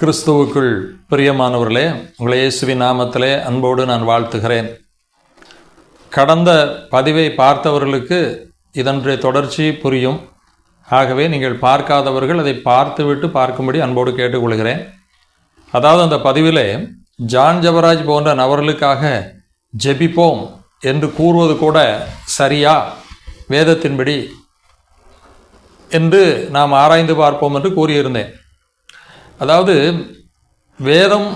கிறிஸ்துவுக்குள் பிரியமானவர்களே உங்களை இயேசுவின் நாமத்திலே அன்போடு நான் வாழ்த்துகிறேன். கடந்த பதிவை பார்த்தவர்களுக்கு இதனுடைய தொடர்ச்சி புரியும். ஆகவே நீங்கள் பார்க்காதவர்கள் அதை பார்த்துவிட்டு பார்க்கும்படி அன்போடு கேட்டுக்கொள்கிறேன். அதாவது அந்த பதிவிலே ஜான் ஜபராஜ் போன்ற நபர்களுக்காக ஜெபிப்போம் என்று கூறுவது கூட சரியா? வேதத்தின்படி என்று நாம் ஆராய்ந்து பார்ப்போம் என்று கூறியிருந்தேன். அதாவது வேதம்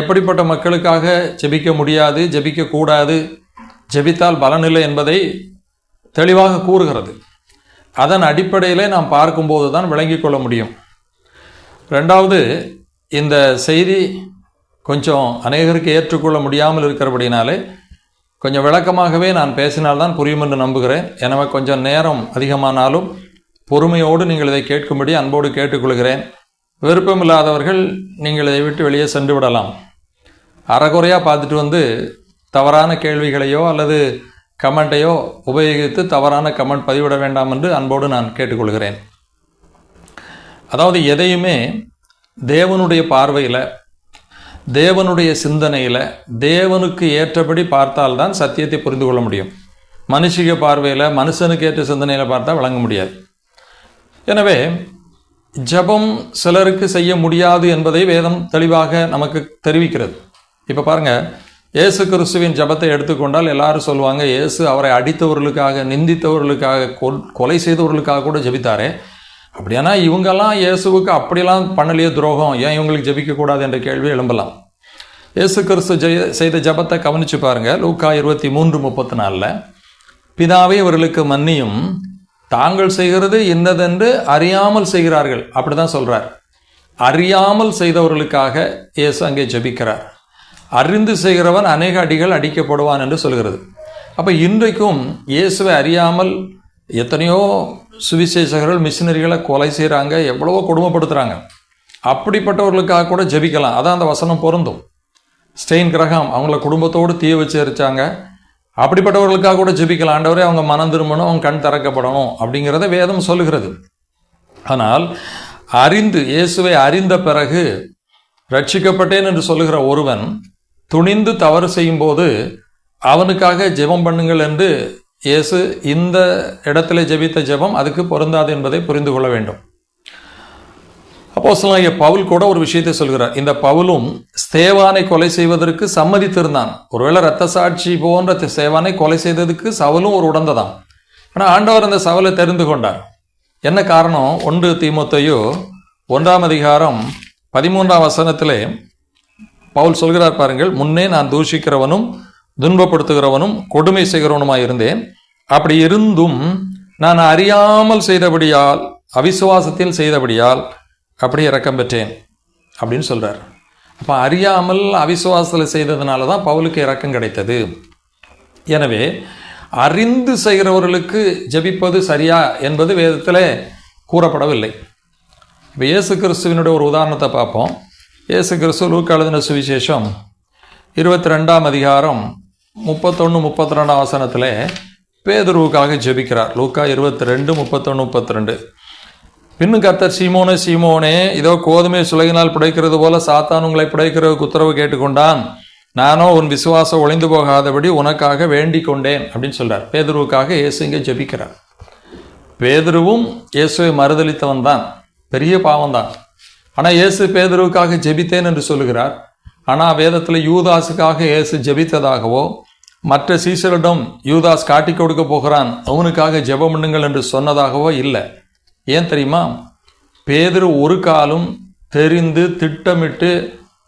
எப்படிப்பட்ட மக்களுக்காக ஜெபிக்க முடியாது ஜெபிக்கக்கூடாது ஜெபித்தால் பலனில்லை என்பதை தெளிவாக கூறுகிறது. அதன் அடிப்படையிலே நாம் பார்க்கும்போது தான் விளங்கிக் கொள்ள முடியும். ரெண்டாவது இந்த செய்தி கொஞ்சம் அநேகருக்கு ஏற்றுக்கொள்ள முடியாமல் இருக்கிறபடினாலே கொஞ்சம் விளக்கமாகவே நான் பேசினால்தான் புரியும் என்று நம்புகிறேன். எனவே கொஞ்சம் நேரம் அதிகமானாலும் பொறுமையோடு நீங்கள் இதை கேட்கும்படி அன்போடு கேட்டுக்கொள்கிறேன். விருப்பமில்லாதவர்கள் நீங்கள் இதை விட்டு வெளியே சென்று விடலாம். அறகுறையாக பார்த்துட்டு வந்து தவறான கேள்விகளையோ அல்லது கமெண்ட்டையோ உபயோகித்து தவறான கமெண்ட் பதிவிட வேண்டாம் என்று அன்போடு நான் கேட்டுக்கொள்கிறேன். அதாவது எதையுமே தேவனுடைய பார்வையில் தேவனுடைய சிந்தனையில் தேவனுக்கு ஏற்றபடி பார்த்தால்தான் சத்தியத்தை புரிந்து கொள்ள முடியும். மனுஷிக பார்வையில் மனுஷனுக்கு ஏற்ற சிந்தனையில் பார்த்தா விளங்க முடியாது. எனவே ஜபம் சிலருக்கு செய்ய முடியாது என்பதை வேதம் தெளிவாக நமக்கு தெரிவிக்கிறது. இப்போ பாருங்க இயேசு கிறிஸ்துவின் ஜபத்தை எடுத்துக்கொண்டால் எல்லாரும் சொல்லுவாங்க இயேசு அவரை அடித்தவர்களுக்காக நிந்தித்தவர்களுக்காக கொலை செய்தவர்களுக்காக கூட ஜபித்தாரே. அப்படியானா இவங்கெல்லாம் இயேசுவுக்கு அப்படிலாம் பண்ணலையே துரோகம் ஏன் இவங்களுக்கு ஜபிக்கக்கூடாது என்ற கேள்வி எழும்பலாம். இயேசு கிறிஸ்து ஜெய செய்த ஜபத்தை கவனிச்சு பாருங்க லூக்கா இருபத்தி மூன்று முப்பத்தி நாலில். பிதாவே அவர்களுக்கு மன்னியும். தாங்கள் செய்கிறது இன்னதென்று அறியாமல் செய்கிறார்கள். அப்படிதான் சொல்றார். அறியாமல் செய்தவர்களுக்காக இயேசு அங்கே ஜபிக்கிறார். அறிந்து செய்கிறவன் அநேக அடிகள் அடிக்கப்படுவான் என்று சொல்கிறது. அப்போ இன்றைக்கும் இயேசுவை அறியாமல் எத்தனையோ சுவிசேஷகர்கள் மிஷினரிகளை கொலை செய்கிறாங்க எவ்வளவோ கொடுமைப்படுத்துகிறாங்க அப்படிப்பட்டவர்களுக்காக கூட ஜெபிக்கலாம். அதான் அந்த வசனம் பொருந்தும். ஸ்டெயின் கிரகம் அவங்கள குடும்பத்தோடு தீய வச்சு எரிச்சாங்க. அப்படிப்பட்டவர்களுக்காக கூட ஜெபிக்கலாம் ஆண்டவரே அவங்க மனம் திரும்பணும் அவங்க கண் திறக்கப்படணும் அப்படிங்கிறத வேதம் சொல்லுகிறது. ஆனால் அறிந்து இயேசுவை அறிந்த பிறகு ரட்சிக்கப்பட்டேன் என்று சொல்லுகிற ஒருவன் துணிந்து தவறு செய்யும்போது அவனுக்காக ஜெபம் பண்ணுங்கள் என்று இயேசு இந்த இடத்துல ஜெபித்த ஜெபம் அதுக்கு பொருந்தாது என்பதை புரிந்து கொள்ள வேண்டும். அப்போசலாகிய பவுல் கூட ஒரு விஷயத்தை சொல்கிறார். இந்த பவுலும் ஸ்தேவானை கொலை செய்வதற்கு சம்மதித்திருந்தான். ஒருவேளை ரத்த சாட்சி போன்ற சேவானை கொலை செய்ததுக்கு சவலும் ஒரு உடந்ததான். ஆனால் ஆண்டவர் அந்த சவலை தெரிந்து கொண்டார். என்ன காரணம்? ஒன்று தீமத்தையோ ஒன்றாம் அதிகாரம் பதிமூன்றாம் வசனத்திலே பவுல் சொல்கிறார் பாருங்கள் முன்னே நான் தூஷிக்கிறவனும் துன்பப்படுத்துகிறவனும் கொடுமை செய்கிறவனுமாய் இருந்தேன். அப்படி இருந்தும் நான் அறியாமல் செய்தபடியால் அவிசுவாசத்தில் செய்தபடியால் அப்படி இறக்கம் பெற்றேன் அப்படின்னு சொல்கிறார் அப்போ அறியாமல் அவிசுவாசத்தில் செய்ததுனால தான் பவுலுக்கு இறக்கம் கிடைத்தது. எனவே அறிந்து செய்கிறவர்களுக்கு ஜெபிப்பது சரியா என்பது வேதத்தில் கூறப்படவில்லை. இப்போ இயேசு கிறிஸ்துவினுடைய ஒரு உதாரணத்தை பார்ப்போம். இயேசு கிறிஸ்து லூக்கா எழுதின சுவிசேஷம் இருபத்தி ரெண்டாம் அதிகாரம் முப்பத்தொன்று முப்பத்தி ரெண்டாம் வசனத்தில் பேதுருவுக்காக ஜெபிக்கிறார். லூக்கா இருபத்தி ரெண்டு முப்பத்தொன்று முப்பத்தி ரெண்டு பின்னும் கர்த்தர் சீமோனே சீமோனே இதோ கோதுமை சுலகினால் பிடைக்கிறது போல சாத்தான் உங்களை பிடைக்கிறதுக்கு உத்தரவு கேட்டுக்கொண்டான். நானோ உன் விசுவாசம் ஒளிந்து போகாதபடி உனக்காக வேண்டிக் கொண்டேன் அப்படின்னு சொல்றார். பேதுருவுக்காக இயேசு இங்கே ஜெபிக்கிறார். பேதுருவும் இயேசுவை மறுதளித்தவன் தான். பெரிய பாவம் தான். ஆனால் இயேசு பேதுருவுக்காக ஜெபித்தேன் என்று சொல்லுகிறார். ஆனால் வேதத்தில் யூதாஸுக்காக இயேசு ஜெபித்ததாகவோ மற்ற சீசரிடம் யூதாஸ் காட்டி கொடுக்க போகிறான் அவனுக்காக ஜெபம் பண்ணுங்கள் என்று சொன்னதாகவோ இல்லை. ஏன் தெரியுமா? பேதர் ஒரு காலம் தெரிந்து திட்டமிட்டு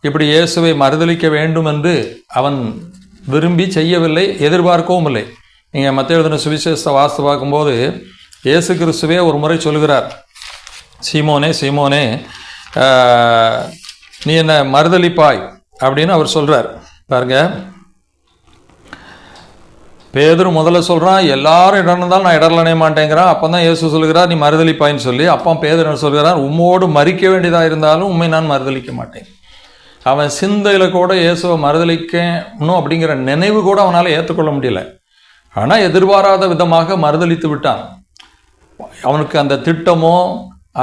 இப்படி இயேசுவை மறுதளிக்க வேண்டும் என்று அவன் விரும்பி செய்யவில்லை எதிர்பார்க்கவும் இல்லை. நீங்கள் மற்ற எழுதின சுவிசேஷ வாஸ்து பார்க்கும்போது இயேசு கிறிஸ்துவே ஒரு முறை சொல்கிறார் சீமோனே சீமோனே நீ என்ன மறுதளிப்பாய் அப்படின்னு அவர் சொல்கிறார் பாருங்க பேதர் முதல்ல சொல்கிறான் எல்லாரும் இடம் இருந்தாலும் நான் இடர்லனே மாட்டேங்கிறான். அப்போ தான் இயேசு சொல்கிறார் நீ மறுதளிப்பாயின்னு சொல்லி. அப்பா பேதர் என்ன சொல்கிறார் உம்மோடு மறிக்க வேண்டியதாக இருந்தாலும் உண்மை நான் மறுதளிக்க மாட்டேன். அவன் சிந்தையில் கூட இயேசுவை மறுதளிக்கணும் அப்படிங்கிற நினைவு கூட அவனால் ஏற்றுக்கொள்ள முடியல. ஆனால் எதிர்பாராத விதமாக மறுதளித்து விட்டான். அவனுக்கு அந்த திட்டமோ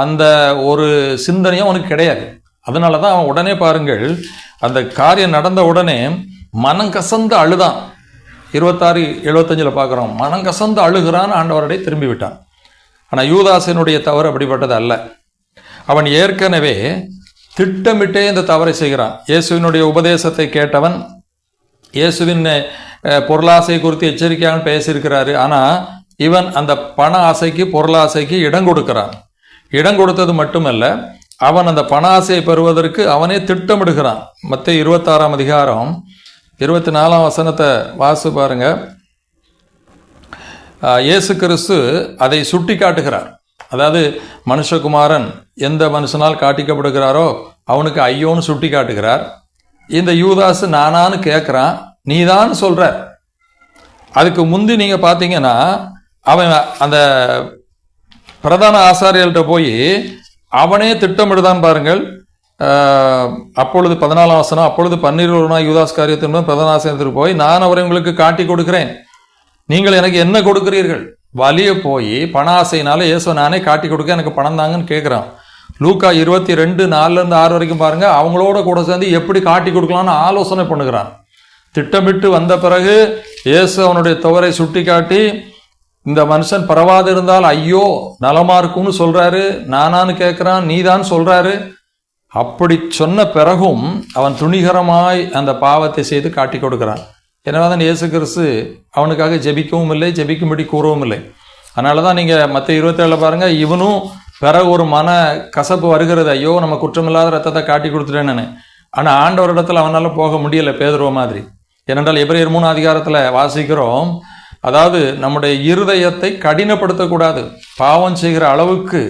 அந்த ஒரு சிந்தனையும் அவனுக்கு கிடையாது. அதனால தான் அவன் உடனே பாருங்கள் அந்த காரியம் நடந்த உடனே மனம் கசந்து அழுதான். இருபத்தாறு எழுபத்தஞ்சில் பார்க்குறோம். மனம் கசந்து அழுகிறான் ஆண்டவரடை திரும்பி விட்டான். ஆனால் யூதாசனுடைய தவறு அப்படிப்பட்டது அல்ல. அவன் ஏற்கனவே திட்டமிட்டே இந்த தவறை செய்கிறான். இயேசுவினுடைய உபதேசத்தை கேட்டவன் இயேசுவின் பொருளாசை குறித்து எச்சரிக்கையாக பேசியிருக்கிறாரு. ஆனால் இவன் அந்த பண ஆசைக்கு பொருளாசைக்கு இடம் கொடுக்கிறான். இடம் கொடுத்தது மட்டுமல்ல அவன் அந்த பண ஆசையை பெறுவதற்கு அவனே திட்டமிடுகிறான். மற்ற இருபத்தாறாம் அதிகாரம் இருபத்தி நாலாம் வசனத்தை வாசு பாருங்க. இயேசு கிறிஸ்து அதை சுட்டி காட்டுகிறார் அதாவது மனுஷகுமாரன் எந்த மனுஷனால் காட்டிக்கப்படுகிறாரோ அவனுக்கு ஐயோன்னு சுட்டி காட்டுகிறார் இந்த யூதாஸ் நானான்னு கேட்குறான் நீதான் சொல்கிறார் அதுக்கு முந்தி நீங்கள் பார்த்தீங்கன்னா அவன் அந்த பிரதான ஆசாரியர்கிட்ட போய் அவனே திட்டமிடுதான் பாருங்கள் அப்பொழுது பதினாலாம் வசனம் அப்பொழுது பன்னிருவருனா யூதாஸ் காரியத்தின் பிரதான சேர்ந்து போய் நான் அவரை உங்களுக்கு காட்டி கொடுக்கிறேன். நீங்கள் எனக்கு என்ன கொடுக்கிறீர்கள்? வலிய போய் பண ஆசையினால இயேசுவை நானே காட்டி கொடுக்க எனக்கு பணம் தாங்கன்னு கேட்குறான். லூக்கா இருபத்தி ரெண்டு நாலுலேருந்து ஆறு வரைக்கும் பாருங்கள் அவங்களோட கூட சேர்ந்து எப்படி காட்டி கொடுக்கலாம்னு ஆலோசனை பண்ணுகிறான். திட்டமிட்டு வந்த பிறகு இயேசு அவனுடைய துவரை சுட்டி காட்டி இந்த மனுஷன் பரவாது இருந்தால் ஐயோ நலமா இருக்கும்னு சொல்கிறாரு நானான்னு கேட்குறான் நீதான் சொல்கிறாரு அப்படி சொன்ன பிறகும் அவன் துணிகரமாய் அந்த பாவத்தை செய்து காட்டி கொடுக்கிறான். எனவே தான் இயேசு கிறிஸ்து அவனுக்காக ஜெபிக்கவும் இல்லை ஜெபிக்கும்படி கூறவும் இல்லை. அதனால தான் நீங்கள் மற்ற இருபத்தேழில் பாருங்கள் இவனும் பிறகு ஒரு மன கசப்பு வருகிறது. ஐயோ நம்ம குற்றமில்லாத ரத்தத்தை காட்டி கொடுத்துட்டேன்னு ஆனால் ஆண்டவரிடத்தில் அவனால் போக முடியல பேதுருவ மாதிரி. ஏனென்றால் எபிரேயர் மூணு அதிகாரத்தில் வாசிக்கிறோம் அதாவது நம்முடைய இருதயத்தை கடினப்படுத்தக்கூடாது. பாவம் செய்கிற அளவுக்கு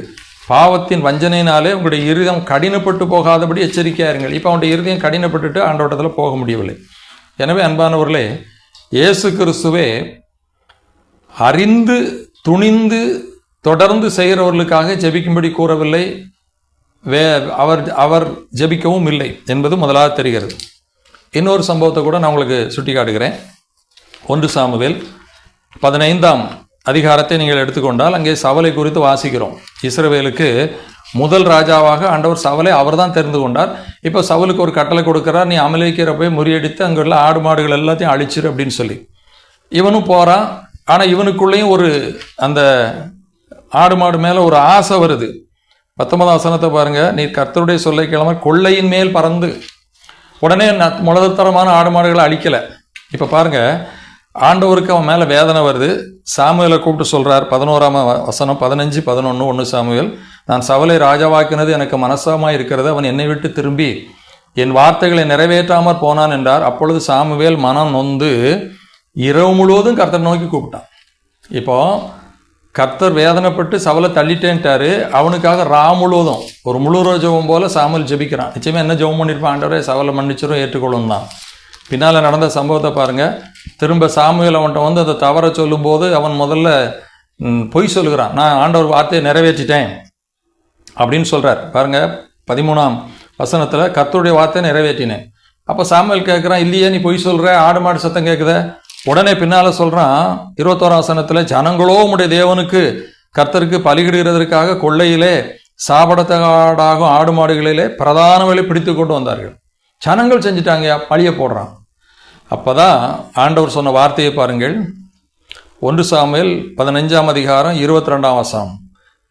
பாவத்தின் வஞ்சனையினாலே உங்களுடைய இருதயம் கடினப்பட்டு போகாதபடி எச்சரிக்கையா இருங்கள். இப்போ அவனுடைய இருதயம் கடினப்பட்டுட்டு ஆண்டோட்டத்தில் போக முடியவில்லை. எனவே அன்பானவர்களே இயேசு கிறிஸ்துவே அறிந்து துணிந்து தொடர்ந்து செய்கிறவர்களுக்காக ஜெபிக்கும்படி கூறவில்லை. வே அவர் அவர் ஜெபிக்கவும் இல்லை என்பது முதலாக தெரிகிறது. இன்னொரு சம்பவத்தை கூட நான் உங்களுக்கு சுட்டி காட்டுகிறேன் ஒன்று சாமுவேல் பதினைந்தாம் அதிகாரத்தை நீங்கள் எடுத்துக்கொண்டால் அங்கே சவலை குறித்து வாசிக்கிறோம். இஸ்ரவேலுக்கு முதல் ராஜாவாக ஆண்டவர் சவலை அவர் தான் தெரிந்து கொண்டார். இப்போ சவலுக்கு ஒரு கட்டளை கொடுக்குறார் நீ அமலேக்கிற போய் முறியடித்து அங்கே உள்ள ஆடு மாடுகள் எல்லாத்தையும் அழிச்சிரு அப்படின்னு சொல்லி. இவனும் போகிறான் ஆனால் இவனுக்குள்ளேயும் ஒரு அந்த ஆடு மாடு மேலே ஒரு ஆசை வருது. பத்தொன்பதாம் வசனத்தை பாருங்கள் நீ கர்த்தருடைய சொல்லை கிழமை கொள்ளையின் மேல் பறந்து உடனே ந- முதல்தரமான ஆடு மாடுகளை அழிக்கலை. இப்போ பாருங்க ஆண்டவருக்கு அவன் மேலே வேதனை வருது. சாமுவேலை கூப்பிட்டு சொல்கிறார் பதினோராம் வசனம் பதினஞ்சு பதினொன்று ஒன்று சாமுவேல் நான் சவலை ராஜாவாக்கினது எனக்கு மனசாமாக இருக்கிறது அவன் என்னை விட்டு திரும்பி என் வார்த்தைகளை நிறைவேற்றாமற் போனான் என்றார். அப்பொழுது சாமுவேல் மனம் நொந்து இரவு முழுவதும் கர்த்தர் நோக்கி கூப்பிட்டான். இப்போ கர்த்தர் வேதனைப்பட்டு சவலை தள்ளிட்டேன்ட்டாரு. அவனுக்காக ரா முழுவதும் ஒரு முழு ஜெபம் போல் சாமுவேல் ஜெபிக்கிறான். நிச்சயமாக என்ன ஜெபம் பண்ணியிருப்பான் ஆண்டவரே? சவலை மன்னிச்சிரும் ஏற்றுக்கொள்ளும் தான். பின்னால் நடந்த சம்பவத்தை பாருங்கள் திரும்ப சாமுவேல் அவன்கிட்ட வந்து அதை தவற சொல்லும்போது அவன் முதல்ல பொய் சொல்லுகிறான். நான் ஆண்டவர் வார்த்தையை நிறைவேற்றிட்டேன் அப்படின்னு சொல்கிறார் பாருங்க பதிமூணாம் வசனத்தில் கத்தருடைய வார்த்தையை நிறைவேற்றினேன் அப்போ சாமுவேல் கேட்குறான் இல்லையே நீ பொய் சொல்கிற ஆடு மாடு சத்தம் கேட்குத உடனே பின்னால் சொல்கிறான் இருபத்தோரா வசனத்தில் ஜனங்களோ உடைய தேவனுக்கு கர்த்தருக்கு பலிகிடுகிறதற்காக கொள்ளையிலே சாபடத்தகாடாகும் ஆடு மாடுகளிலே பிரதானவளை பிடித்து கொண்டு வந்தார்கள். ஜனங்கள் செஞ்சுட்டாங்க பழிய போடுறான். அப்பதான் ஆண்டவர் சொன்ன வார்த்தையை பாருங்கள். ஒன்று சாமியில் பதினஞ்சாம் அதிகாரம் இருபத்தி ரெண்டாம் வசம்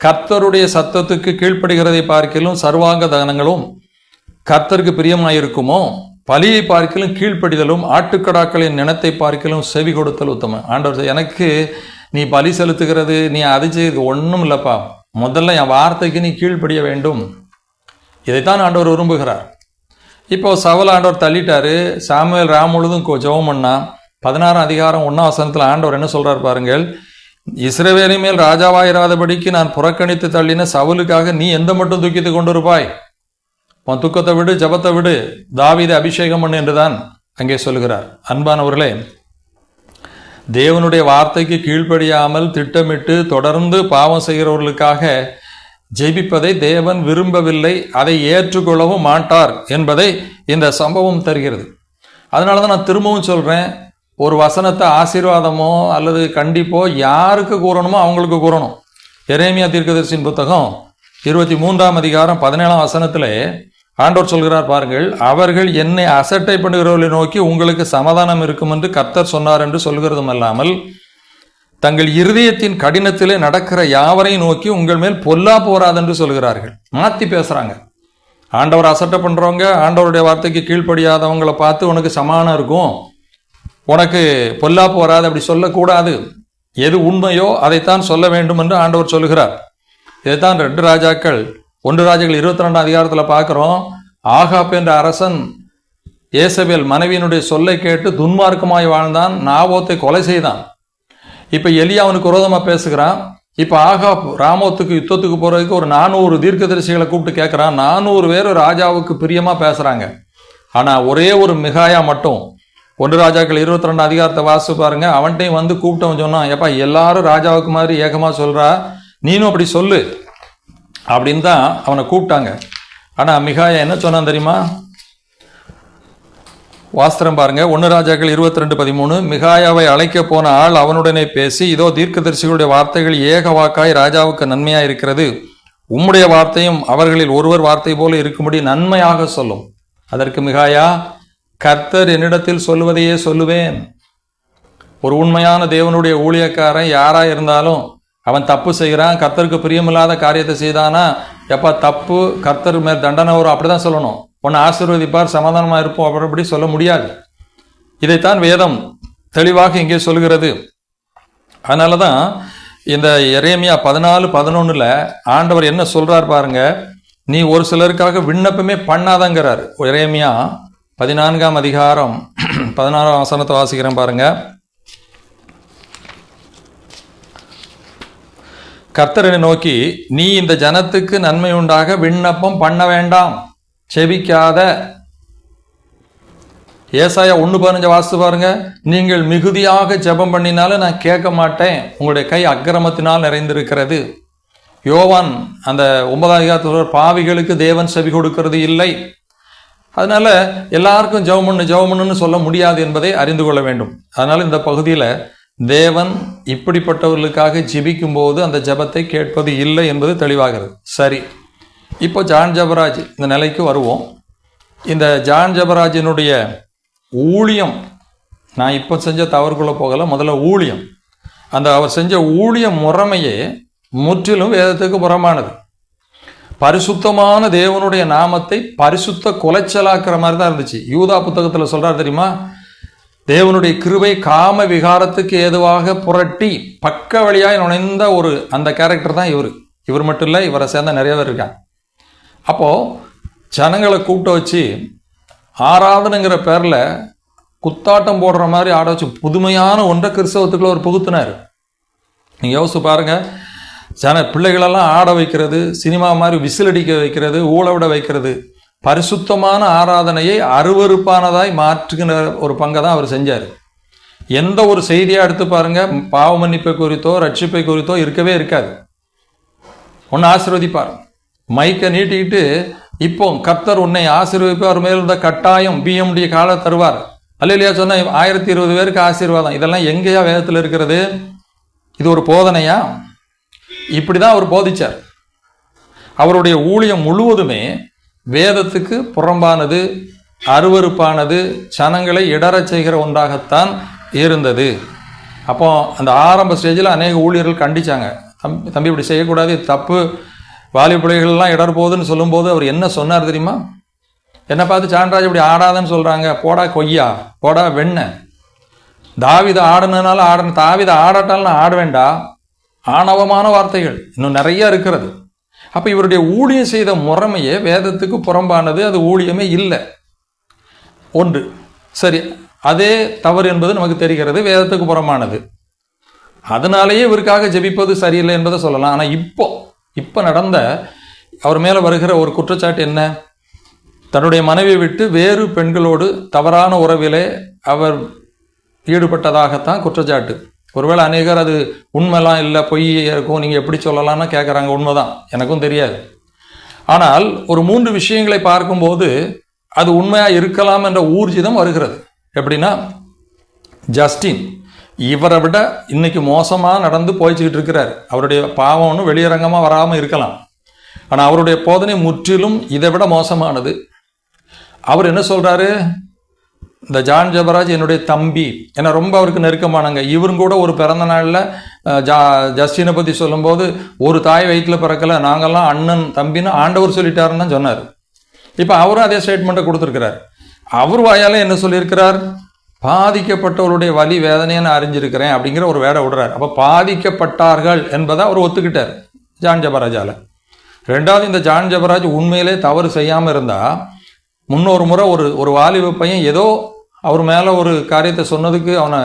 கர்த்தருடைய சத்தத்துக்கு கீழ்ப்படுகிறதை பார்க்கிலும் சர்வாங்க தகனங்களும் கர்த்தருக்கு பிரியமாயிருக்குமோ? பலியை பார்க்கிலும் கீழ்ப்படிதலும் ஆட்டுக்கடாக்களின் நினத்தை பார்க்கிலும் செவி கொடுத்தல் உத்தமம். ஆண்டவர் எனக்கு நீ பலி செலுத்துகிறது நீ அதை செய்து ஒன்றும் இல்லைப்பா. முதல்ல என் வார்த்தைக்கு நீ கீழ்ப்படிய வேண்டும். இதைத்தான் ஆண்டவர் விரும்புகிறார். இப்போ சவல் ஆண்டவர் தள்ளிட்டாரு. சாமுவேல் ராம் முழுதும் ஜெபம் பண்ணா. பதினாறாம் அதிகாரம் ஒன்றாம் வசனத்தில் ஆண்டவர் என்ன சொல்கிறார் பாருங்கள். இஸ்ரவேலி மேல் ராஜாவாயிராதபடிக்கு நான் புறக்கணித்து தள்ளின சவுலுக்காக நீ எந்த மட்டும் தூக்கித்து கொண்டிருப்பாய்? உன் துக்கத்தை விடு ஜபத்தை விடு. தாவித அபிஷேகம் பண்ணு என்றுதான் அங்கே சொல்லுகிறார். அன்பானவர்களே தேவனுடைய வார்த்தைக்கு கீழ்ப்படியாமல் திட்டமிட்டு தொடர்ந்து பாவம் செய்கிறவர்களுக்காக ஜெபிப்பதை தேவன் விரும்பவில்லை அதை ஏற்றுக்கொள்ளவும் மாட்டார் என்பதை இந்த சம்பவம் தருகிறது. அதனால தான் நான் திரும்பவும் சொல்கிறேன் ஒரு வசனத்தை ஆசீர்வாதமோ அல்லது கண்டிப்போ யாருக்கு கூறணுமோ அவங்களுக்கு கூறணும். எரேமியா தீர்க்கதரிசியின் புத்தகம் இருபத்தி மூன்றாம் அதிகாரம் பதினேழாம் வசனத்தில் ஆண்டோர் சொல்கிறார் பாருங்கள் அவர்கள் என்னை அசட்டை பண்ணுகிறவர்களை நோக்கி உங்களுக்கு சமாதானம் இருக்கும் என்று கர்த்தர் சொன்னார் என்று சொல்கிறதும் அல்லாமல் தங்கள் இருதயத்தின் கடினத்திலே நடக்கிற யாவரையும் நோக்கி உங்கள் மேல் பொல்லா போராது சொல்கிறார்கள். மாத்தி பேசுறாங்க. ஆண்டவர் அசட்டை பண்றவங்க ஆண்டவருடைய வார்த்தைக்கு கீழ்ப்படியாதவங்களை பார்த்து உனக்கு சமானம் இருக்கும். உனக்கு பொல்லா வராது அப்படி சொல்லக்கூடாது. எது உண்மையோ அதைத்தான் சொல்ல வேண்டும் என்று ஆண்டவர் சொல்லுகிறார் இதைத்தான் ரெண்டு ராஜாக்கள் ஒன்று ராஜாக்கள் இருபத்தி ரெண்டாம் அதிகாரத்தில் பார்க்குறோம். ஆகாப் என்ற அரசன் ஏசபேல் மனைவியினுடைய சொல்லை கேட்டு துன்மார்க்கமாய் வாழ்ந்தான். நாவோத்தை கொலை செய்தான். இப்போ எலியா அவனுக்கு விரோதமாக பேசுகிறான். இப்போ ஆகா ராமோத்துக்கு யுத்தத்துக்கு போகிறதுக்கு ஒரு நானூறு தீர்க்கதரிசிகளை கூப்பிட்டு கேட்குறான் நானூறு பேர் ராஜாவுக்கு பிரியமாக பேசுகிறாங்க ஆனால் ஒரே ஒரு மிகாயா மட்டும். ஒன்று ராஜாக்கள் இருபத்தி ரெண்டு அதிகாரத்தை வாசித்து பாருங்க. அவன்கிட்டையும் வந்து கூப்பிட்டவன் சொன்னான் ஏப்பா எல்லாரும் ராஜாவுக்கு மாதிரி ஏகமாக சொல்கிறா நீனும் அப்படி சொல்லு. அப்படின்னு தான் அவனை கூப்பிட்டாங்க. ஆனால் மிகாயா என்ன சொன்னான் தெரியுமா? வாஸ்திரம் பாருங்க. ஒன்று ராஜாக்கள் இருபத்தி ரெண்டு பதிமூணு. மிகாயாவை அழைக்க போன ஆள் அவனுடனே பேசி இதோ தீர்க்கதரிசிகளுடைய வார்த்தைகள் ஏக வாக்காய் ராஜாவுக்கு நன்மையா இருக்கிறது. உம்முடைய வார்த்தையும் அவர்களில் ஒருவர் வார்த்தை போல இருக்கும்படி நன்மையாக சொல்லும். அதற்கு மிகாயா கர்த்தர் என்னிடத்தில் சொல்லுவதையே சொல்லுவேன். ஒரு உண்மையான தேவனுடைய ஊழியக்காரன் யாரா இருந்தாலும் அவன் தப்பு செய்கிறான் கர்த்தருக்கு பிரியமில்லாத காரியத்தை செய்தானா? எப்பா தப்பு கர்த்தர் மேல் தண்டனை வரும் அப்படிதான் சொல்லணும். உன்னை ஆசீர்வதிப்பார் சமாதானமாக இருப்போம் அப்படி சொல்ல முடியாது. இதைத்தான் வேதம் தெளிவாக இங்கே சொல்கிறது. அதனால தான் இந்த எரேமியா பதினாலு பதினொன்றில் ஆண்டவர் என்ன சொல்கிறார் பாருங்க நீ ஒரு சிலருக்காக விண்ணப்பமே பண்ணாதங்கிறார். எரேமியா பதினான்காம் அதிகாரம் பதினாறாம் வசனத்தை வாசிக்கிறேன் பாருங்க. கர்த்தரனை நோக்கி நீ இந்த ஜனத்துக்கு நன்மை உண்டாக விண்ணப்பம் பண்ண வேண்டாம். செபிக்காத ஏசாயா ஒன்று பதினஞ்சு வாசித்து பாருங்க. நீங்கள் மிகுதியாக ஜெபம் பண்ணினாலும் நான் கேட்க மாட்டேன். உங்களுடைய கை அக்கிரமத்தினால் நிறைந்திருக்கிறது. யோவான் அந்த ஒன்பதாம் பாவிகளுக்கு தேவன் செவி கொடுக்கிறது இல்லை. அதனால எல்லாருக்கும் ஜெபம் பண்ணு ஜெபம் பண்ணுன்னு சொல்ல முடியாது என்பதை அறிந்து கொள்ள வேண்டும். அதனால் இந்த பகுதியில் தேவன் இப்படிப்பட்டவர்களுக்காக ஜெபிக்கும் போது அந்த ஜெபத்தை கேட்பது இல்லை என்பது தெளிவாகிறது. சரி. இப்போ ஜான் ஜபராஜ் இந்த நிலைக்கு வருவோம். இந்த ஜான் ஜபராஜினுடைய ஊழியம் நான் இப்போ செஞ்ச தவறுக்குள்ளே போகலை முதல்ல ஊழியம். அந்த அவர் செஞ்ச ஊழிய முறைமையே முற்றிலும் வேதத்துக்கு புறமானது பரிசுத்தமான தேவனுடைய நாமத்தை பரிசுத்த குலைச்சலாக்குற மாதிரி தான் இருந்துச்சு. யூதா புத்தகத்தில் சொல்கிறார் தெரியுமா? தேவனுடைய கிருபை காம விகாரத்துக்கு ஏதுவாக புரட்டி பக்க வழியாக நுழைந்த ஒரு அந்த கேரக்டர் தான் இவர். இவர் மட்டும் இல்லை இவரை சேர்ந்த நிறைய பேர் இருக்காங்க. அப்போது ஜனங்களை கூப்பிட்டு வச்சு ஆராதனைங்கிற பேரில் குத்தாட்டம் போடுற மாதிரி ஆட வச்சு புதுமையான ஒன்றை கிறிஸ்தவத்துக்குள்ள ஒரு புகுத்தினார். நீங்கள் யோசிச்சு பாருங்கள் ஜன பிள்ளைகளெல்லாம் ஆட வைக்கிறது சினிமா மாதிரி விசில் அடிக்க வைக்கிறது ஊழவிட வைக்கிறது பரிசுத்தமான ஆராதனையை அருவறுப்பானதாய் மாற்றுகிற ஒரு பங்கை தான் அவர் செஞ்சார். எந்த ஒரு செய்தியாக எடுத்து பாருங்கள் பாவ மன்னிப்பை குறித்தோ ரட்சிப்பை குறித்தோ இருக்கவே இருக்காது. ஒன்று ஆசீர்வதிப்பார். மைக்கை நீட்டிக்கிட்டு இப்போ கர்த்தர் உன்னை ஆசீர்வதிப்பார் மேல் இருந்த கட்டாயம் பிஎம்டி காலை தருவார். அல்லையா சொன்ன ஆயிரத்தி இருபது பேருக்கு ஆசீர்வாதம். இதெல்லாம் எங்கேயா வேதத்தில் இருக்கிறது? இது ஒரு போதனையா? இப்படி தான் அவர் போதிச்சார். அவருடைய ஊழியம் முழுவதுமே வேதத்துக்கு புறம்பானது அருவருப்பானது சனங்களை இடறச் செய்கிற ஒன்றாகத்தான் இருந்தது. அப்போ அந்த ஆரம்ப ஸ்டேஜில் அநேக ஊழியர்கள் கண்டிச்சாங்க. தம்பி தம்பி இப்படி செய்யக்கூடாது தப்பு. வாலி பிள்ளைகள்லாம் இடர் போகுதுன்னு சொல்லும்போது அவர் என்ன சொன்னார் தெரியுமா? என்னை பார்த்து சாண்டராஜ் இப்படி ஆடாதன்னு சொல்கிறாங்க போடா கொய்யா போடா வெண்ணெய் தாவித ஆடணுனால ஆடணும் தாவித ஆடட்டாலும் நான் ஆடுவேண்டா ஆணவமான வார்த்தைகள். இன்னும் நிறைய இருக்கிறது. அப்போ இவருடைய ஊழியம் செய்த முறைமையே வேதத்துக்கு புறம்பானது. அது ஊழியமே இல்லை. ஒன்று. சரி அதே தவறு என்பது நமக்கு தெரிகிறது. வேதத்துக்கு புறமானது அதனாலேயே இவருக்காக ஜெபிப்பது சரியில்லை என்பதை சொல்லலாம். ஆனால் இப்போ இப்போ நடந்த அவர் மேலே வருகிற ஒரு குற்றச்சாட்டு என்ன? தன்னுடைய மனைவியை விட்டு வேறு பெண்களோடு தவறான உறவிலே அவர் ஈடுபட்டதாகத்தான் குற்றச்சாட்டு. ஒருவேளை அநேகர் அது உண்மைலாம் இல்லை பொய் இருக்கும் நீங்கள் எப்படி சொல்லலாம்னு கேட்குறாங்க உண்மைதான். எனக்கும் தெரியாது. ஆனால் ஒரு மூன்று விஷயங்களை பார்க்கும்போது அது உண்மையாக இருக்கலாம் என்ற ஊர்ஜிதம் வருகிறது. எப்படின்னா ஜஸ்டின் இவரை விட இன்னைக்கு மோசமாக நடந்து போய்ச்சிக்கிட்டு இருக்கிறார். அவருடைய பாவம் ஒன்றும் வெளியரங்கமாக வராமல் இருக்கலாம். ஆனால் அவருடைய போதனை முற்றிலும் இதை விட மோசமானது. அவர் என்ன சொல்கிறாரு இந்த ஜான் ஜபராஜ் என்னுடைய தம்பி. ஏன்னா ரொம்ப அவருக்கு நெருக்கமானங்க இவரும் கூட ஒரு பிறந்த நாளில் ஜா ஜஸ்டினை பற்றி சொல்லும்போது ஒரு தாய் வயிற்றில் பிறக்கல. நாங்கள்லாம் அண்ணன் தம்பின்னு ஆண்டவர் சொல்லிட்டாருன்னு தான் சொன்னார். இப்போ அவரும் அதே ஸ்டேட்மெண்ட்டை கொடுத்துருக்கிறார். அவர் வாயால் என்ன சொல்லியிருக்கிறார்? பாதிக்கப்பட்டவருடைய வலி வேதனையை நான் அறிஞ்சிருக்கிறேன் அப்படிங்கிற ஒரு வேலை விடுறார். அப்போ பாதிக்கப்பட்டார்கள் என்பதை அவர் ஒத்துக்கிட்டார் ஜான் ஜபராஜால். ரெண்டாவது இந்த ஜான் ஜபராஜ் உண்மையிலே தவறு செய்யாமல் இருந்தால் முன்னொரு முறை ஒரு ஒரு வாலிப பையன் ஏதோ அவர் மேலே ஒரு காரியத்தை சொன்னதுக்கு அவனை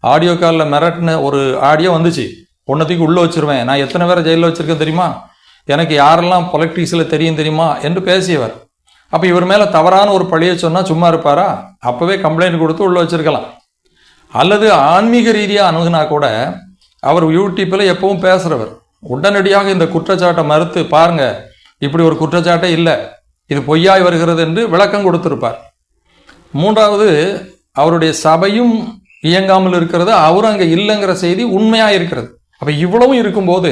ஆடியோ காலில் மிரட்டின ஒரு ஆடியோ வந்துச்சு. பொண்ணத்துக்கு உள்ளே வச்சிருவேன். நான் எத்தனை பேரை ஜெயிலில் வச்சுருக்கேன் தெரியுமா? எனக்கு யாரெல்லாம் பொலிட்டிக்ஸில் தெரியும் தெரியுமா? என்று பேசியவர். அப்போ இவர் மேலே தவறான ஒரு பழியை சொன்னால் சும்மா இருப்பாரா? அப்போவே கம்ப்ளைண்ட் கொடுத்து உள்ளே வச்சிருக்கலாம். அல்லது ஆன்மீக ரீதியாக அணுகுனா கூட அவர் யூடியூப்பில் எப்பவும் பேசுகிறவர் உடனடியாக இந்த குற்றச்சாட்டை மறுத்து பாருங்க இப்படி ஒரு குற்றச்சாட்டே இல்லை இது பொய்யாய் வருகிறது என்று விளக்கம் கொடுத்திருப்பார். மூன்றாவது அவருடைய சபையும் இயங்காமல் இருக்கிறது அவரும் அங்கே இல்லைங்கிற செய்தி உண்மையாக இருக்கிறது. அப்போ இவ்வளவும் இருக்கும்போது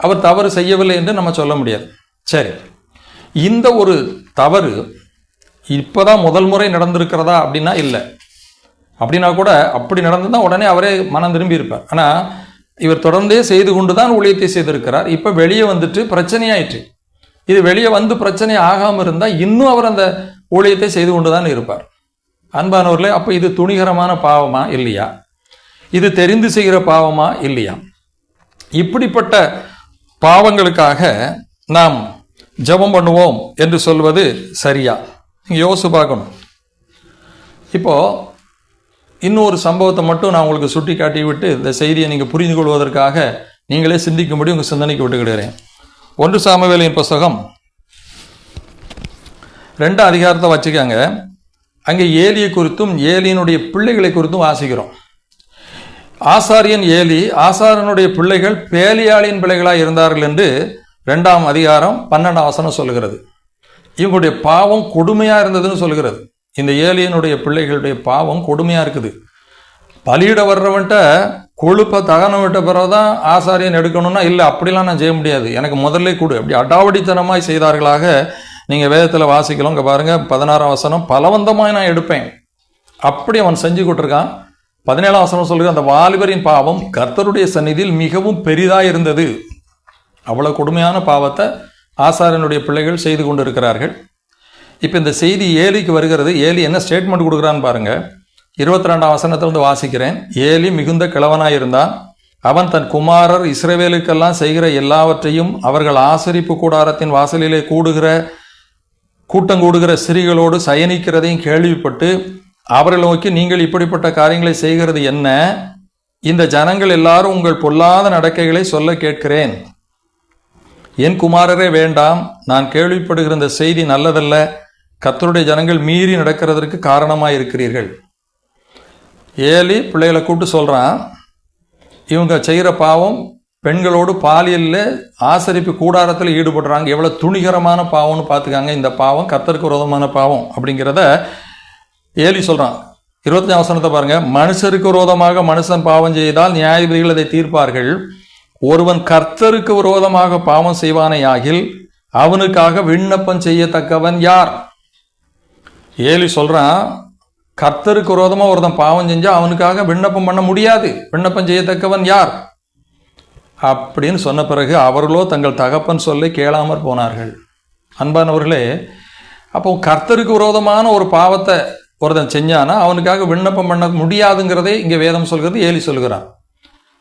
அவர் தவறு செய்யவில்லை என்று நம்ம சொல்ல முடியாது. சரி. இந்த ஒரு தவறு இப்போதான் முதல் முறை நடந்திருக்கிறதா அப்படின்னா இல்லை. அப்படின்னா கூட அப்படி நடந்ததுன்னா உடனே அவரே மனம் திரும்பி இருப்பார். ஆனால் இவர் தொடர்ந்தே செய்து கொண்டு தான் ஊழியத்தை செய்திருக்கிறார். இப்போ வெளியே வந்துட்டு பிரச்சனையாயிற்று. இது வெளியே வந்து பிரச்சனை ஆகாமல் இருந்தால் இன்னும் அவர் அந்த ஊழியத்தை செய்து கொண்டு தான் இருப்பார். அன்பானவர்களே அப்போ இது துணிகரமான பாவமா இல்லையா? இது தெரிந்து செய்கிற பாவமா இல்லையா? இப்படிப்பட்ட பாவங்களுக்காக நாம் ஜெபம் பண்ணுவோம் என்று சொல்வது சரியா? நீங்கள் யோசிச்சு பார்க்கணும். இப்போ இன்னொரு சம்பவத்தை மட்டும் நான் உங்களுக்கு சுட்டி காட்டி விட்டு இந்த செய்தியை நீங்கள் புரிந்து கொள்வதற்காக நீங்களே சிந்திக்கும்படி உங்கள் சிந்தனைக்கு விட்டுக்கிடுகிறேன். ஒன்று சாமவேலையின் புஸ்தகம். ரெண்டு அதிகாரத்தை வச்சுக்கோங்க. அங்கே ஏலியை குறித்தும் ஏலியினுடைய பிள்ளைகளை குறித்தும் வாசிக்கிறோம். ஆசாரியன் ஏலி ஆசாரியனுடைய பிள்ளைகள் பேலியாளியின் பிள்ளைகளாக இருந்தார்கள் என்று ரெண்டாம் அதிகாரம் பன்னெண்டாம் வசனம் சொல்லுகிறது. இவங்களுடைய பாவம் கொடுமையாக இருந்ததுன்னு சொல்லுகிறது. இந்த ஏலியனுடைய பிள்ளைகளுடைய பாவம் கொடுமையாக இருக்குது. பலியிட வர்றவன்ட்ட கொழுப்பை தகனம் விட்ட பிறகு தான் ஆசாரியன் எடுக்கணும்னா இல்லை அப்படிலாம் நான் செய்ய முடியாது. எனக்கு முதல்ல கொடு. அப்படி அடாவடித்தனமாய் செய்தார்களாக நீங்கள் வேதத்தில் வாசிக்கலாம் இங்கே பாருங்கள் பதினாறாம் வசனம் பலவந்தமாய் நான் எடுப்பேன். அப்படி அவன் செஞ்சு கொடுத்துருக்கான். பதினேழாம் வசனம் சொல்லுங்க அந்த வாலிபரின் பாவம் கர்த்தருடைய சந்நிதியில் மிகவும் பெரிதாக இருந்தது அவ்வளோ கொடுமையான பாவத்தை ஆசாரியனுடைய பிள்ளைகள் செய்து கொண்டு இருக்கிறார்கள் இப்போ இந்த செய்தி ஏலிக்கு வருகிறது. ஏலி என்ன ஸ்டேட்மெண்ட் கொடுக்குறான்னு பாருங்கள் இருபத்தி ரெண்டாம் வசனத்திலிருந்து வாசிக்கிறேன். ஏலி மிகுந்த கிழவனாயிருந்தான். அவன் தன் குமாரர் இஸ்ரவேலுக்கெல்லாம் செய்கிற எல்லாவற்றையும் அவர்கள் ஆசரிப்பு கூடாரத்தின் வாசலிலே கூடுகிற கூட்டம் கூடுகிற ஸ்திரீகளோடு சயனிக்கிறதையும் கேள்விப்பட்டு அவர்களை நோக்கி நீங்கள் இப்படிப்பட்ட காரியங்களை செய்கிறது என்ன? இந்த ஜனங்கள் எல்லாரும் உங்கள் பொல்லாத நடக்கைகளை சொல்ல கேட்கிறேன். என் குமாரரே வேண்டாம். நான் கேள்விப்படுகிற இந்த செய்தி நல்லதல்ல. கத்தருடைய ஜனங்கள் மீறி நடக்கிறதற்கு காரணமாக இருக்கிறீர்கள் ஏலி பிள்ளைகளை கூப்பிட்டு சொல்கிறான் இவங்க செய்கிற பாவம் பெண்களோடு பாலியலில் ஆசரிப்பு கூடாரத்தில் ஈடுபடுறாங்க. எவ்வளோ துணிகரமான பாவம்னு பார்த்துக்காங்க. இந்த பாவம் கத்தருக்கு விரோதமான பாவம். அப்படிங்கிறத ஏலி சொல்கிறான் இருபத்தஞ்சாம் வசனத்தை பாருங்கள் மனுஷருக்கு விரோதமாக மனுஷன் பாவம் செய்தால் நியாயபதிகள் அதை தீர்ப்பார்கள். ஒருவன் கர்த்தருக்கு விரோதமாக பாவம் செய்வானேயாகில் அவனுக்காக விண்ணப்பம் செய்யத்தக்கவன் யார்? ஏலி சொல்றான் கர்த்தருக்கு விரோதமாக ஒருத்தன் பாவம் செஞ்சா அவனுக்காக விண்ணப்பம் பண்ண முடியாது. விண்ணப்பம் செய்யத்தக்கவன் யார்? அப்படின்னு சொன்ன பிறகு அவர்களோ தங்கள் தகப்பன் சொல்லை கேளாமற் போனார்கள். அன்பானவர்களே அப்போ கர்த்தருக்கு விரோதமான ஒரு பாவத்தை ஒருத்தன் செஞ்சானா அவனுக்காக விண்ணப்பம் பண்ண முடியாதுங்கிறதே இங்கே வேதம் சொல்கிறது ஏலி சொல்கிறான்.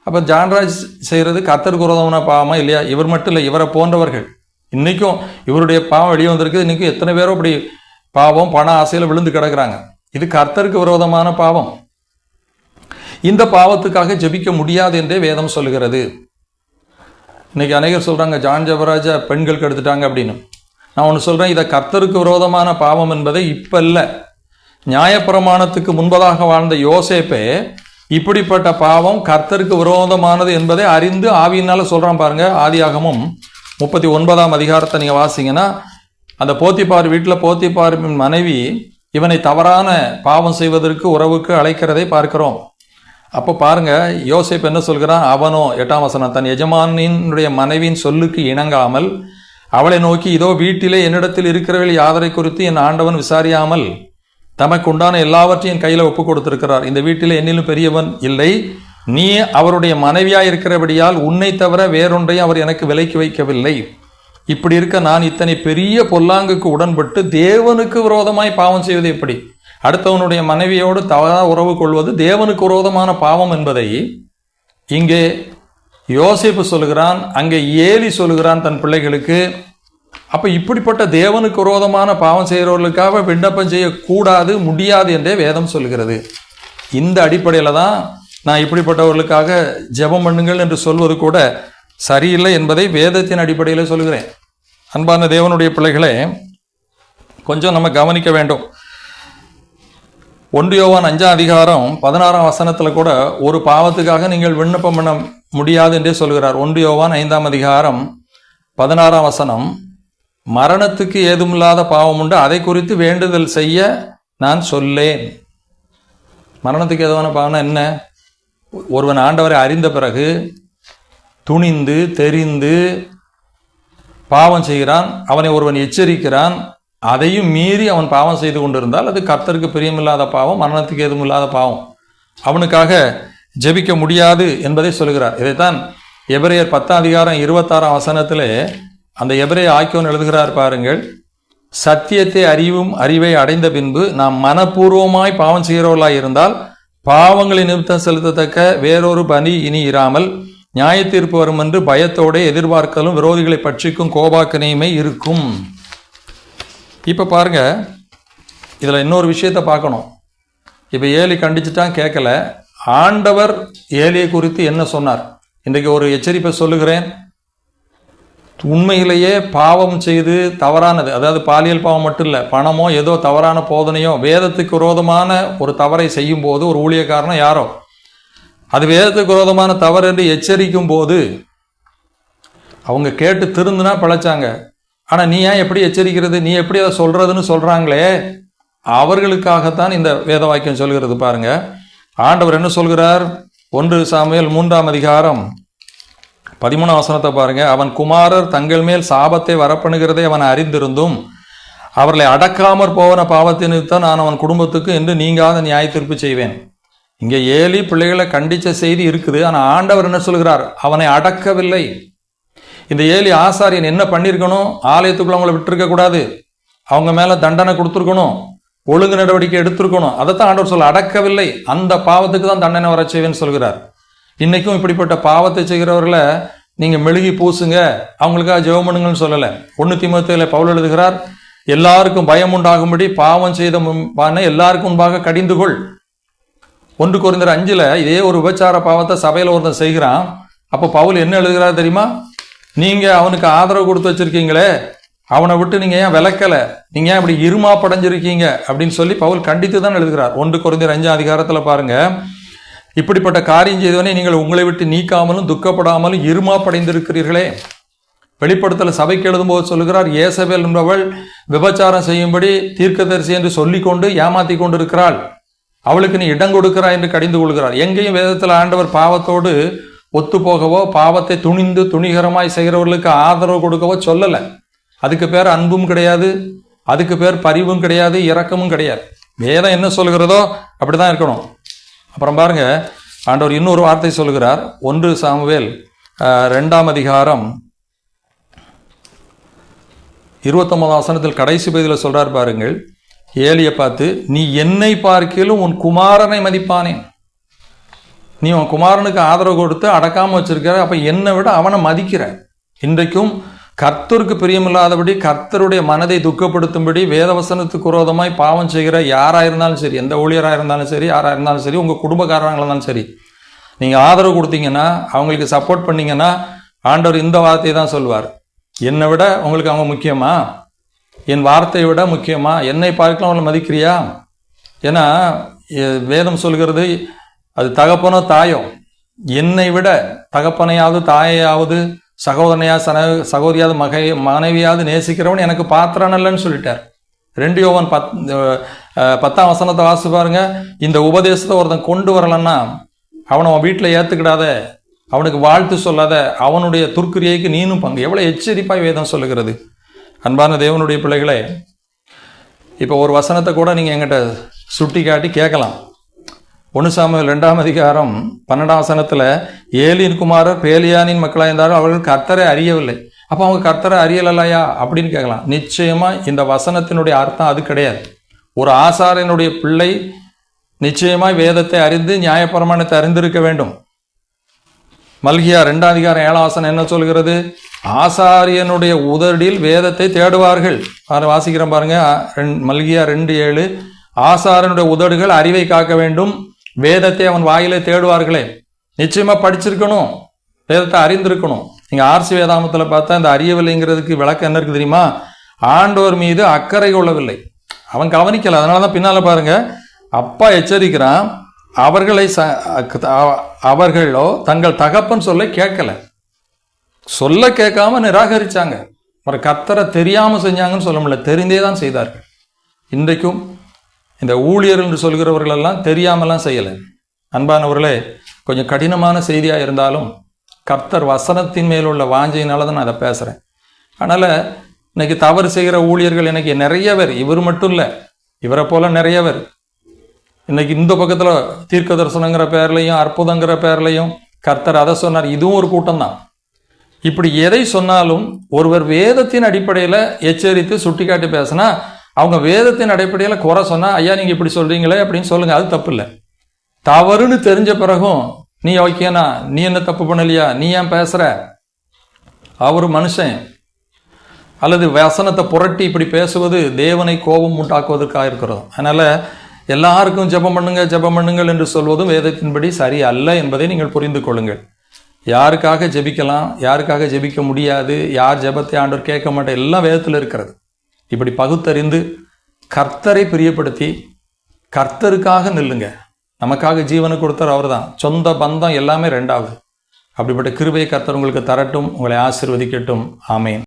அப்போ ஜான்ராஜ் செய்கிறது கர்த்தருக்கு விரோதமான பாவமா இல்லையா? இவர் மட்டும் இல்லை இவரை போன்றவர்கள். இன்றைக்கும் இவருடைய பாவம் வெளியே வந்திருக்கு இன்றைக்கும் எத்தனை பேரோ அப்படி பாவம் பண ஆசையில் விழுந்து கிடக்குறாங்க. இது கர்த்தருக்கு விரோதமான பாவம். இந்த பாவத்துக்காக ஜெபிக்க முடியாது என்றே வேதம் சொல்கிறது இன்னைக்கு அநேகர் சொல்கிறாங்க ஜான் ஜபராஜா பெண்கள் கெடுத்துட்டாங்க அப்படின்னு. நான் ஒன்று சொல்கிறேன் இதை கர்த்தருக்கு விரோதமான பாவம் என்பதை இப்போ இல்லை நியாயப்பிரமாணத்துக்கு முன்பதாக வாழ்ந்த யோசேப்பே இப்படிப்பட்ட பாவம் கர்த்தருக்கு விரோதமானது என்பதை அறிந்து ஆவியினால சொல்கிறான் பாருங்க ஆதியாகமும் முப்பத்தி ஒன்பதாம் அதிகாரத்தை நீங்கள் வாசிங்கன்னா அந்த போத்திப்பார் வீட்டில் போத்திப்பாரின் மனைவி இவனை தவறான பாவம் செய்வதற்கு உறவுக்கு அழைக்கிறதை பார்க்கிறோம். அப்போ பாருங்க யோசிப் என்ன சொல்கிறான்? அவனோ எட்டாம் வசனம் தன் எஜமானினுடைய மனைவியின் சொல்லுக்கு இணங்காமல் அவளை நோக்கி இதோ வீட்டிலே என்னிடத்தில் இருக்கிறவர்கள் யாதரை குறித்து என் ஆண்டவன் விசாரியாமல் தமக்கு உண்டான எல்லாவற்றையும் கையில் ஒப்பு கொடுத்திருக்கிறார் இந்த வீட்டில் என்னிலும் பெரியவன் இல்லை. நீ அவருடைய மனைவியாக இருக்கிறபடியால் உன்னை தவிர வேறொன்றையும் அவர் எனக்கு விலைக்கு வைக்கவில்லை. இப்படி இருக்க நான் இத்தனை பெரிய பொல்லாங்குக்கு உடன்பட்டு தேவனுக்கு விரோதமாய் பாவம் செய்வது எப்படி? அடுத்தவனுடைய மனைவியோடு தவறா உறவு கொள்வது தேவனுக்கு விரோதமான பாவம் என்பதை இங்கே யோசிப்பு சொல்லுகிறான் அங்கே ஏலி சொல்லுகிறான் தன் பிள்ளைகளுக்கு அப்போ இப்படிப்பட்ட தேவனுக்கு விரோதமான பாவம் செய்கிறவர்களுக்காக விண்ணப்பம் செய்யக்கூடாது முடியாது என்றே வேதம் சொல்கிறது. இந்த அடிப்படையில் தான் நான் இப்படிப்பட்டவர்களுக்காக ஜெபம் பண்ணுங்கள் என்று சொல்வது கூட சரியில்லை என்பதை வேதத்தின் அடிப்படையில் சொல்கிறேன். அன்பான தேவனுடைய பிள்ளைகளே கொஞ்சம் நம்ம கவனிக்க வேண்டும். ஒன்று யோவான் அஞ்சாம் அதிகாரம் பதினாறாம் வசனத்தில் கூட ஒரு பாவத்துக்காக நீங்கள் விண்ணப்பம் பண்ண முடியாது என்றே சொல்கிறார். ஒன்று யோவான் ஐந்தாம் அதிகாரம் பதினாறாம் வசனம் மரணத்துக்கு ஏதுமில்லாத பாவம் உண்டு. அதை குறித்து வேண்டுதல் செய்ய நான் சொல்லேன். மரணத்துக்கு ஏதுவான பாவம்னா என்ன? ஒருவன் ஆண்டவரை அறிந்த பிறகு துணிந்து தெரிந்து பாவம் செய்கிறான் அவனை ஒருவன் எச்சரிக்கிறான் அதையும் மீறி அவன் பாவம் செய்து கொண்டிருந்தால் அது கர்த்தருக்கு பிரியமில்லாத பாவம் மரணத்துக்கு ஏதும் இல்லாத பாவம். அவனுக்காக ஜெபிக்க முடியாது என்பதை சொல்கிறார். இதைத்தான் எபிரேயர் பத்தாம் அதிகாரம் இருபத்தாறாம் வசனத்திலே அந்த எபிரே ஆக்கியோன் எழுதுகிறார் பாருங்கள் சத்தியத்தை அறிவும் அறிவை அடைந்த பின்பு நாம் மனப்பூர்வமாய் பாவம் செய்கிறவர்களாய் இருந்தால் பாவங்களை நிமித்தம் செலுத்தத்தக்க வேறொரு பணி இனி இராமல் நியாய தீர்ப்பு வரும் என்று பயத்தோட எதிர்பார்க்கலும் விரோதிகளை பட்சிக்கும் கோபாக்கனையுமே இருக்கும். இப்போ பாருங்க இதில் இன்னொரு விஷயத்தை பார்க்கணும். இப்போ ஏலி கண்டிச்சுட்டான் கேட்கல ஆண்டவர் ஏலியை குறித்து என்ன சொன்னார்? இன்றைக்கு ஒரு எச்சரிப்பை சொல்லுகிறேன். உண்மையிலேயே பாவம் செய்து தவறானது அதாவது பாலியல் பாவம் மட்டும் இல்லை பணமோ ஏதோ தவறான போதனையோ வேதத்துக்கு விரோதமான ஒரு தவறை செய்யும் போது ஒரு ஊழியக்காரனோ யாரோ அது வேதத்துக்கு விரோதமான தவறு என்று எச்சரிக்கும் போது அவங்க கேட்டு திருந்துனா பிழைச்சாங்க. ஆனால் நீ ஏன் எப்படி எச்சரிக்கிறது? நீ எப்படி அதை சொல்கிறதுன்னு சொல்கிறாங்களே அவர்களுக்காகத்தான் இந்த வேத வாக்கியம் சொல்கிறது பாருங்க. ஆண்டவர் என்ன சொல்கிறார்? ஒன்று சாமியல் மூன்றாம் அதிகாரம் பதிமூணாம் வசனத்தை பாருங்க. அவன் குமாரர் தங்கள் மேல் சாபத்தை வரப்பணுகிறதை அவன் அறிந்திருந்தும் அவர்களை அடக்காமற் போவன பாவத்தினுத்தான் நான் அவன் குடும்பத்துக்கு என்று நீங்காத நியாய தீர்ப்பு செய்வேன். இங்கே ஏலி பிள்ளைகளை கண்டித்த செய்தி இருக்குது. ஆனால் ஆண்டவர் என்ன சொல்கிறார்? அவனை அடக்கவில்லை. இந்த ஏலி ஆசாரியன் என்ன பண்ணியிருக்கணும் ஆலயத்துக்குள்ள அவங்கள விட்டுருக்க கூடாது. அவங்க மேலே தண்டனை கொடுத்துருக்கணும். ஒழுங்கு நடவடிக்கை எடுத்திருக்கணும். அதைத்தான் ஆண்டவர் சொல்ல அடக்கவில்லை. அந்த பாவத்துக்கு தான் தண்டனை வர செய்வேன்னு சொல்கிறார். இன்றைக்கும் இப்படிப்பட்ட பாவத்தை செய்கிறவர்களை நீங்கள் மெழுகி பூசுங்க. அவங்களுக்காக ஜெபம் பண்ணுங்கன்னு சொல்லலை. ஒன்று திமுகத்தில் பவுல் எழுதுகிறார் எல்லாருக்கும் பயம் உண்டாகும்படி பாவம் செய்த முன்பான எல்லாருக்கும் முன்பாக கடிந்து கொள். ஒன்று குறைந்தர் அஞ்சில் இதே ஒரு உபச்சார பாவத்தை சபையில் ஒருத்தன் செய்கிறான். அப்போ பவுல் என்ன எழுதுகிறார் தெரியுமா? நீங்கள் அவனுக்கு ஆதரவு கொடுத்து வச்சிருக்கீங்களே அவனை விட்டு நீங்கள் ஏன் விளக்கல நீங்கள் ஏன் இப்படி இருமா படைஞ்சிருக்கீங்க? அப்படின்னு சொல்லி பவுல் கண்டித்து தான் எழுதுகிறார். ஒன்று குறைந்தர் அஞ்சு அதிகாரத்தில் பாருங்கள் இப்படிப்பட்ட காரியம் செய்தவனே நீங்கள் உங்களை விட்டு நீக்காமலும் துக்கப்படாமலும் இருமா படைந்திருக்கிறீர்களே வெளிப்படுத்தல சபைக்கு எழுதும்போது சொல்லுகிறார் ஏசபேல் என்பவள் விபச்சாரம் செய்யும்படி தீர்க்கதரிசி என்று சொல்லிக்கொண்டு ஏமாத்தி கொண்டிருக்கிறாள். அவளுக்கு நீ இடம் கொடுக்கிறாய் என்று கடிந்து கொள்கிறார் எங்கேயும் வேதத்தில் ஆண்டவர் பாவத்தோடு ஒத்து போகவோ பாவத்தை துணிந்து துணிகரமாய் செய்கிறவர்களுக்கு ஆதரவு கொடுக்கவோ சொல்லலை. அதுக்கு பேர் அன்பும் கிடையாது அதுக்கு பேர் பரிவும் கிடையாது இரக்கமும் கிடையாது. வேதம் என்ன சொல்கிறதோ அப்படிதான் இருக்கணும். அப்புறம் பாருங்க ஆண்டவர் இன்னொரு வார்த்தை சொல்கிறார் ஒன்று சாமுவேல் ரெண்டாம் அதிகாரம் இருபத்தொன்பதாம் வசனத்தில் கடைசி பகுதியில் சொல்கிறார் பாருங்கள். ஏலியை பார்த்து நீ என்னை பார்க்கிலும் உன் குமாரனை மதிப்பானேன். நீ உன் குமாரனுக்கு ஆதரவு கொடுத்து அடக்காம வச்சிருக்கிற அப்ப என்னை விட அவனை மதிக்கிற. இன்றைக்கும் கர்த்தருக்கு பிரியமில்லாதபடி கர்த்தருடைய மனதை துக்கப்படுத்தும்படி வேதவசனத்துக்கு விரோதமாய் பாவம் செய்கிற யாராக இருந்தாலும் சரி எந்த ஊழியராக இருந்தாலும் சரி யாராக இருந்தாலும் சரி உங்கள் குடும்பக்காரங்களாக இருந்தாலும் சரி நீங்கள் ஆதரவு கொடுத்தீங்கன்னா அவங்களுக்கு சப்போர்ட் பண்ணிங்கன்னா ஆண்டவர் இந்த வார்த்தையை தான் சொல்வார். என்னை விட உங்களுக்கு அவங்க முக்கியமா? என் வார்த்தையை விட முக்கியமா? என்னை பார்க்கலாம் அவங்களை மதிக்கிறியா? ஏன்னா வேதம் சொல்கிறது அது தகப்பனோ தாயோ? என்னை விட தகப்பனையாவது தாயையாவது சகோதரனையா சன சகோதரியாவது மகை மனைவியாவது நேசிக்கிறவன் எனக்கு பாத்திரம் இல்லைன்னு சொல்லிட்டார். ரெண்டு யோவன் பத் பத்தாம் வசனத்தை வாசி பாருங்க. இந்த உபதேசத்தை ஒருத்தன் கொண்டு வரலன்னா அவனை அவன் வீட்டில் ஏற்றுக்கிடாத அவனுக்கு வாழ்த்து சொல்லாத அவனுடைய துர்க்கிரியைக்கு நீனும் பங்கு. எவ்வளோ எச்சரிப்பாய் வேதம் சொல்லுகிறது. அன்பான தேவனுடைய பிள்ளைகளே இப்போ ஒரு வசனத்தை கூட நீங்கள் எங்கிட்ட சுட்டி காட்டி கேட்கலாம். ஒன்று சாமுவேல் ரெண்டாம் அதிகாரம் பன்னெண்டாம் சனத்தில் ஏலியின் குமாரர் பேலியானின் மக்களாக இருந்தாலும் அவர்கள் கர்த்தரை அறியவில்லை. அப்போ அவங்க கர்த்தரை அறியலையா அப்படின்னு கேட்கலாம். நிச்சயமாக இந்த வசனத்தினுடைய அர்த்தம் அது கிடையாது. ஒரு ஆசாரியனுடைய பிள்ளை நிச்சயமாய் வேதத்தை அறிந்து நியாயப்பிரமாணத்தை அறிந்திருக்க வேண்டும். மல்கியா ரெண்டாம் அதிகாரம் ஏழாம் வசனம் என்ன சொல்கிறது? ஆசாரியனுடைய உதடில் வேதத்தை தேடுவார்கள். பாரு வாசிக்கிறேன் பாருங்க. ரெண்- மல்கியா ரெண்டு ஏழு. ஆசாரனுடைய உதடுகள் அறிவை காக்க வேண்டும். வேதத்தை அவன் வாயிலே தேடுவார்களே. நிச்சயமா படிச்சிருக்கணும். வேதத்தை அறிந்திருக்கணும். நீங்கள் ஆர்சி வேதாமத்தில் பார்த்தா இந்த அறியவில்லைங்கிறதுக்கு விளக்கம் என்ன இருக்கு தெரியுமா? ஆண்டோர் மீது அக்கறை கொள்ளவில்லை. அவன் கவனிக்கலை. அதனால தான் பின்னால் பாருங்கள் அப்பா எச்சரிக்கிறான். அவர்களை ச அவர்களோ தங்கள் தகப்பன் சொல்ல கேட்கல. சொல்ல கேட்காம நிராகரிச்சாங்க. ஒரு கத்தரை தெரியாமல் செஞ்சாங்கன்னு சொல்ல முடியல. தெரிந்தே தான் செய்தார்கள். இன்றைக்கும் இந்த ஊழியர் என்று சொல்கிறவர்களெல்லாம் தெரியாமலாம் செய்யலை. அன்பானவர்களே கொஞ்சம் கடினமான செய்தியாக இருந்தாலும் கர்த்தர் வசனத்தின் மேல் உள்ள வாஞ்சையினால தான் நான் அதை பேசுகிறேன் அதனால் இன்னைக்கு தவறு செய்கிற ஊழியர்கள் எனக்கு நிறைய பேர் இவர் மட்டும் இல்லை இவரை போல நிறைய பேர். இன்னைக்கு இந்த பக்கத்தில் தீர்க்க தரிசனங்கிற பேர்லையும் அற்புதங்கிற பேர்லையும் கர்த்தர் அதை சொன்னார். இதுவும் ஒரு கூட்டம் தான். இப்படி எதை சொன்னாலும் ஒருவர் வேதத்தின் அடிப்படையில் எச்சரித்து சுட்டிக்காட்டி பேசினா அவங்க வேதத்தின் அடிப்படையில் குறை சொன்னால் ஐயா நீங்கள் இப்படி சொல்கிறீங்களே அப்படின்னு சொல்லுங்கள் அது தப்பு இல்லை. தவறுன்னு தெரிஞ்ச பிறகும் நீ ஓகேனா நீ என்ன தப்பு பண்ணலையா? நீ ஏன் பேசுகிற அவர் மனுஷன். அல்லது வசனத்தை புரட்டி இப்படி பேசுவது தேவனை கோபம் உண்டாக்குவதற்காக இருக்கிறோம். அதனால் எல்லாருக்கும் ஜெபம் பண்ணுங்க ஜெபம் பண்ணுங்கள் என்று சொல்வதும் வேதத்தின்படி சரி அல்ல என்பதை நீங்கள் புரிந்து கொள்ளுங்கள். யாருக்காக ஜெபிக்கலாம் யாருக்காக ஜெபிக்க முடியாது யார் ஜெபத்தை ஆண்டவர் கேட்க மாட்டேன் எல்லாம் வேதத்தில் இருக்கிறது. இப்படி பகுத்தறிந்து கர்த்தரை பிரியப்படுத்தி கர்த்தருக்காக நில்லுங்க. நமக்காக ஜீவனை கொடுத்தவர் அவர்தான். சொந்த பந்தம் எல்லாமே ரெண்டாவது. அப்படிப்பட்ட கிருபை கர்த்தர் உங்களுக்கு தரட்டும் உங்களை ஆசிர்வதிக்கட்டும். ஆமேன்.